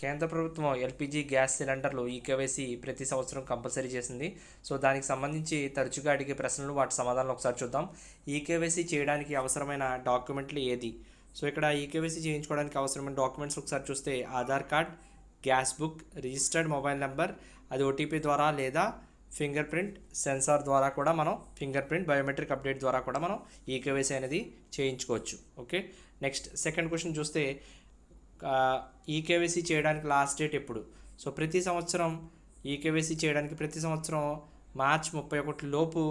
కేంద్ర ప్రభుత్వం LPG gas సిలిండర్లు ఈ కేవైసీ ప్రతి సంవత్సరం కంపల్సరీ చేసింది. సో దానికి సంబంధించి తరచుగా అడిగే ప్రశ్నలు వాటి సమాధానాలు ఒకసారి చూద్దాం. ఈ కేవైసీ చేయడానికి అవసరమైన డాక్యుమెంట్లు ఏది? సో ఇక్కడ ఈ కేవైసీ చేయించుకోవడానికి అవసరమైన డాక్యుమెంట్స్ ఒకసారి చూస్తే Aadhaar card gas book registered mobile number అది ఓటీపీ ద్వారా లేదా ఫింగర్ ప్రింట్ సెన్సార్ ద్వారా కూడా మనం ఫింగర్ ప్రింట్ బయోమెట్రిక్ అప్డేట్ ద్వారా కూడా మనం ఈ కేవైసీ అనేది చేయించుకోవచ్చు. ఓకే? నెక్స్ట్ సెకండ్ క్వశ్చన్ చూస్తే ఈకేవైసీ చేయడానికి లాస్ట్ డేట్ ఎప్పుడు? సో ప్రతి సంవత్సరం ఈకేవైసీ చేయడానికి ప్రతి సంవత్సరం మార్చ్ ముప్పై ఒకటి లోపు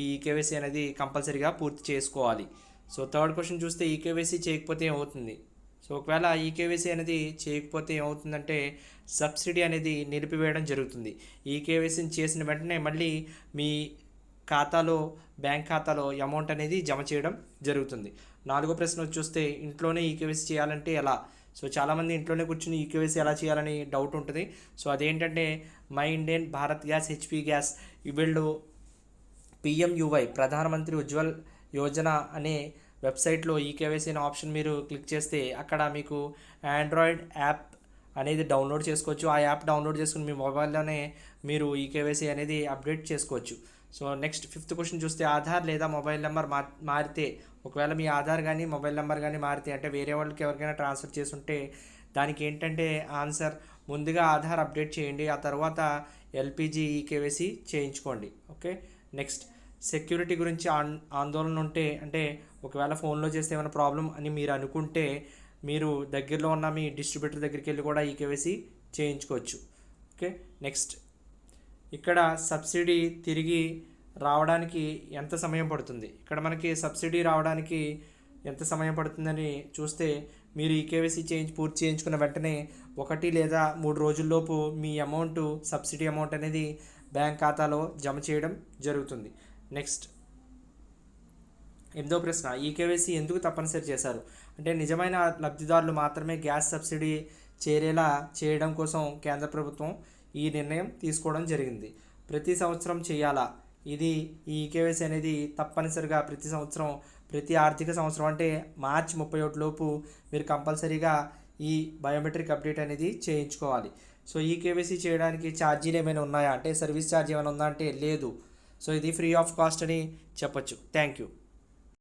ఈ కేవైసీ అనేది కంపల్సరీగా పూర్తి చేసుకోవాలి. సో థర్డ్ క్వశ్చన్ చూస్తే ఈకేవైసీ చేయకపోతే ఏమవుతుంది? సో ఒకవేళ ఈ కేవైసీ అనేది చేయకపోతే ఏమవుతుందంటే సబ్సిడీ అనేది నిలిపివేయడం జరుగుతుంది. ఈ కేవైసీని చేసిన వెంటనే మళ్ళీ మీ ఖాతాలో బ్యాంక్ ఖాతాలో అమౌంట్ అనేది జమ చేయడం జరుగుతుంది. నాలుగో ప్రశ్న వచ్చి చూస్తే ఇంట్లోనే ఈ కేవైసీ చేయాలంటే ఎలా? సో చాలామంది ఇంట్లోనే కూర్చుని ఈ కేవైసీ ఎలా చేయాలని డౌట్ ఉంటుంది. సో అదేంటంటే my Indian Bharat gas HP gas వీళ్ళు పిఎంయువై ప్రధానమంత్రి ఉజ్వల్ యోజన అనే వెబ్సైట్లో ఈ కేవైసీ అనే ఆప్షన్ మీరు క్లిక్ చేస్తే అక్కడ మీకు ఆండ్రాయిడ్ యాప్ అనేది డౌన్లోడ్ చేసుకోవచ్చు. ఆ యాప్ డౌన్లోడ్ చేసుకుని మీ మొబైల్లోనే మీరు ఈ కేవైసీ అనేది అప్డేట్ చేసుకోవచ్చు. సో నెక్స్ట్ ఫిఫ్త్ క్వశ్చన్ చూస్తే ఆధార్ లేదా మొబైల్ నెంబర్ మారితే ఒకవేళ మీ ఆధార్ కానీ మొబైల్ నెంబర్ కానీ మారితే అంటే వేరే వాళ్ళకి ఎవరికైనా ట్రాన్స్ఫర్ చేస్తుంటే దానికి ఏంటంటే ఆన్సర్ ముందుగా ఆధార్ అప్డేట్ చేయండి ఆ తర్వాత ఎల్పిజి ఈ కేవైసీ చేయించుకోండి. ఓకే? నెక్స్ట్ సెక్యూరిటీ గురించి ఆన్ ఆందోళన ఉంటే అంటే ఒకవేళ ఫోన్లో చేస్తే ఏమైనా ప్రాబ్లం అని మీరు అనుకుంటే మీరు దగ్గరలో ఉన్న మీ డిస్ట్రిబ్యూటర్ దగ్గరికి వెళ్ళి కూడా ఈ కేవైసీ చేయించుకోవచ్చు. ఓకే? నెక్స్ట్ ఇక్కడ సబ్సిడీ తిరిగి రావడానికి ఎంత సమయం పడుతుంది? ఇక్కడ మనకి సబ్సిడీ రావడానికి ఎంత సమయం పడుతుందని చూస్తే మీరు ఈ కేవైసీ చేయించి పూర్తి చేయించుకున్న వెంటనే ఒకటి లేదా మూడు రోజుల్లోపు మీ అమౌంట్ సబ్సిడీ అమౌంట్ అనేది బ్యాంక్ ఖాతాలో జమ చేయడం జరుగుతుంది. నెక్స్ట్. ఎనిమిదో ప్రశ్న. ఈ కేవైసీ ఎందుకు తప్పనిసరి చేశారు? అంటే నిజమైన లబ్ధిదారులు మాత్రమే గ్యాస్ సబ్సిడీ చేరేలా చేయడం కోసం కేంద్ర ప్రభుత్వం ఈ నిర్ణయం తీసుకోవడం జరిగింది. ప్రతి సంవత్సరం చేయాలా? ఇది ఈ కేవైసీ అనేది తప్పనిసరిగా ప్రతి సంవత్సరం ప్రతి ఆర్థిక సంవత్సరం అంటే మార్చి ముప్పై ఒకటి లోపు మీరు కంపల్సరీగా ఈ బయోమెట్రిక్ అప్డేట్ అనేది చేయించుకోవాలి. సో ఈ కేవైసీ చేయడానికి ఛార్జీలు ఏమైనా ఉన్నాయా? అంటే సర్వీస్ ఛార్జ్ ఏమైనా ఉందా అంటే లేదు. సో ఇది ఫ్రీ ఆఫ్ కాస్ట్ అని చెప్పచ్చు. Thank you.